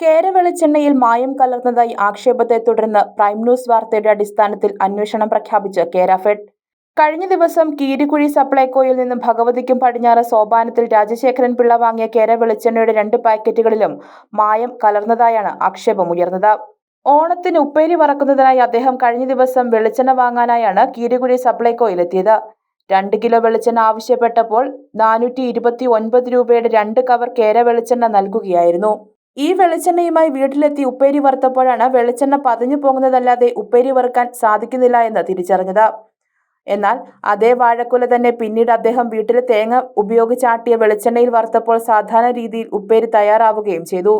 കേര വെളിച്ചെണ്ണയിൽ മായം കലർന്നതായി ആക്ഷേപത്തെ തുടർന്ന് പ്രൈം ന്യൂസ് വാർത്തയുടെ അടിസ്ഥാനത്തിൽ അന്വേഷണം പ്രഖ്യാപിച്ച് കേരഫെഡ്. കഴിഞ്ഞ ദിവസം കീരിക്കുഴി സപ്ലൈകോയിൽ നിന്നും ഭഗവതിക്കും പടിഞ്ഞാറ് സോപാനത്തിൽ രാജശേഖരൻ പിള്ള വാങ്ങിയ കേര വെളിച്ചെണ്ണയുടെ രണ്ട് പാക്കറ്റുകളിലും മായം കലർന്നതായാണ് ആക്ഷേപം ഉയർന്നത്. ഓണത്തിന് ഉപ്പേരി വറക്കുന്നതിനായി അദ്ദേഹം കഴിഞ്ഞ ദിവസം വെളിച്ചെണ്ണ വാങ്ങാനായാണ് കീരിക്കുഴി സപ്ലൈകോയിലെത്തിയത് രണ്ട് കിലോ വെളിച്ചെണ്ണ ആവശ്യപ്പെട്ടപ്പോൾ നാനൂറ്റി ഇരുപത്തി ഒൻപത് രൂപയുടെ രണ്ട് കവർ കേര വെളിച്ചെണ്ണ നൽകുകയായിരുന്നു. ഈ വെളിച്ചെണ്ണയുമായി വീട്ടിലെത്തി ഉപ്പേരി വറുത്തപ്പോഴാണ് വെളിച്ചെണ്ണ പതിഞ്ഞു പോകുന്നതല്ലാതെ ഉപ്പേരി വറുക്കാൻ സാധിക്കുന്നില്ല എന്ന് തിരിച്ചറിഞ്ഞത്. എന്നാൽ അതേ വാഴക്കുല തന്നെ പിന്നീട് അദ്ദേഹം വീട്ടിലെ തേങ്ങ ഉപയോഗിച്ചാട്ടിയ വെളിച്ചെണ്ണയിൽ വറുത്തപ്പോൾ സാധാരണ രീതിയിൽ ഉപ്പേരി തയ്യാറാവുകയും ചെയ്തു.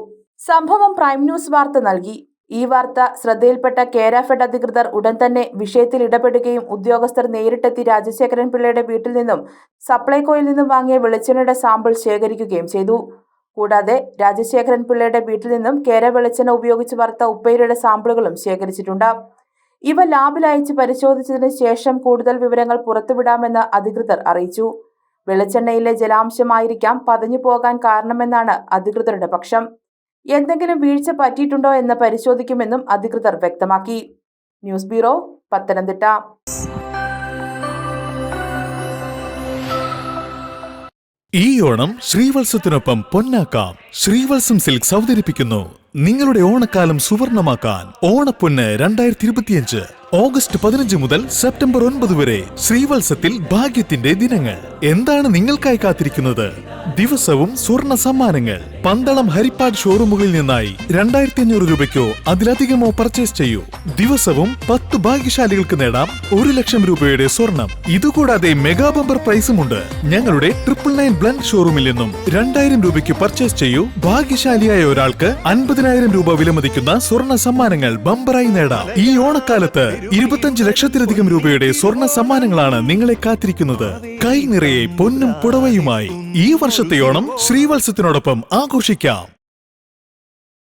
സംഭവം പ്രൈം ന്യൂസ് വാർത്ത നൽകി. ഈ വാർത്ത ശ്രദ്ധയിൽപ്പെട്ട കേരാഫെഡ് അധികൃതർ ഉടൻ തന്നെ വിഷയത്തിൽ ഇടപെടുകയും ഉദ്യോഗസ്ഥർ നേരിട്ടെത്തി രാജശേഖരൻ പിള്ളയുടെ വീട്ടിൽ നിന്നും സപ്ലൈകോയിൽ നിന്നും വാങ്ങിയ വെളിച്ചെണ്ണയുടെ സാമ്പിൾ ശേഖരിക്കുകയും ചെയ്തു. കൂടാതെ രാജശേഖരൻ പിള്ളയുടെ വീട്ടിൽ നിന്നും കേര വെളിച്ചെണ്ണ ഉപയോഗിച്ച് വറുത്ത ഉപ്പേരിയുടെ സാമ്പിളുകളും ശേഖരിച്ചിട്ടുണ്ട്. ഇവ ലാബിൽ അയച്ച് പരിശോധിച്ചതിന് ശേഷം കൂടുതൽ വിവരങ്ങൾ പുറത്തുവിടാമെന്ന് അധികൃതർ അറിയിച്ചു. വെളിച്ചെണ്ണയിലെ ജലാംശമായിരിക്കാം പതഞ്ഞു പോകാൻ കാരണമെന്നാണ് അധികൃതരുടെ പക്ഷം. എന്തെങ്കിലും വീഴ്ച പറ്റിയിട്ടുണ്ടോ എന്ന് പരിശോധിക്കുമെന്നും അധികൃതർ വ്യക്തമാക്കി. News bureau Pathanamthitta. ഈ ഓണം ശ്രീവത്സത്തിനൊപ്പം പൊന്നാക്കാം. ശ്രീവത്സം സിൽക്സ് അവതരിപ്പിക്കുന്നു നിങ്ങളുടെ ഓണക്കാലം സുവർണമാക്കാൻ ഓണപ്പൊന്ന് രണ്ടായിരത്തി ഇരുപത്തിയഞ്ച് ഓഗസ്റ്റ് പതിനഞ്ച് മുതൽ സെപ്റ്റംബർ ഒൻപത് വരെ ശ്രീവത്സത്തിൽ ഭാഗ്യത്തിന്റെ ദിനങ്ങൾ. എന്താണ് നിങ്ങൾക്കായി കാത്തിരിക്കുന്നത്? ദിവസവും സ്വർണ സമ്മാനങ്ങൾ. പന്തളം ഹരിപ്പാട് ഷോറൂമുകളിൽ നിന്നായി രണ്ടായിരത്തി അഞ്ഞൂറ് രൂപയ്ക്കോ അതിലധികമോ പർച്ചേസ് ചെയ്യൂ. ദിവസവും പത്ത് ഭാഗ്യശാലികൾക്ക് നേടാം ഒരു ലക്ഷം രൂപയുടെ സ്വർണം. ഇതുകൂടാതെ മെഗാ ബമ്പർ പ്രൈസുമുണ്ട് ഞങ്ങളുടെ ട്രിപ്പിൾ നയൻ ബ്ലൻഡ് ഷോറൂമിൽ നിന്നും രണ്ടായിരം രൂപയ്ക്ക് പർച്ചേസ് ചെയ്യൂ. ഭാഗ്യശാലിയായ ഒരാൾക്ക് അൻപതിനായിരം രൂപ വിലമതിക്കുന്ന സ്വർണ സമ്മാനങ്ങൾ ബമ്പറായി നേടാം. ഈ ഓണക്കാലത്ത് ഇരുപത്തഞ്ച് ലക്ഷത്തിലധികം രൂപയുടെ സ്വർണ സമ്മാനങ്ങളാണ് നിങ്ങളെ കാത്തിരിക്കുന്നത്. കൈ നിറയെ പൊന്നും പുടവയുമായി ഈ വർഷത്തെ ഓണം ശ്രീവത്സത്തിനോടൊപ്പം ആഘോഷിക്കാം.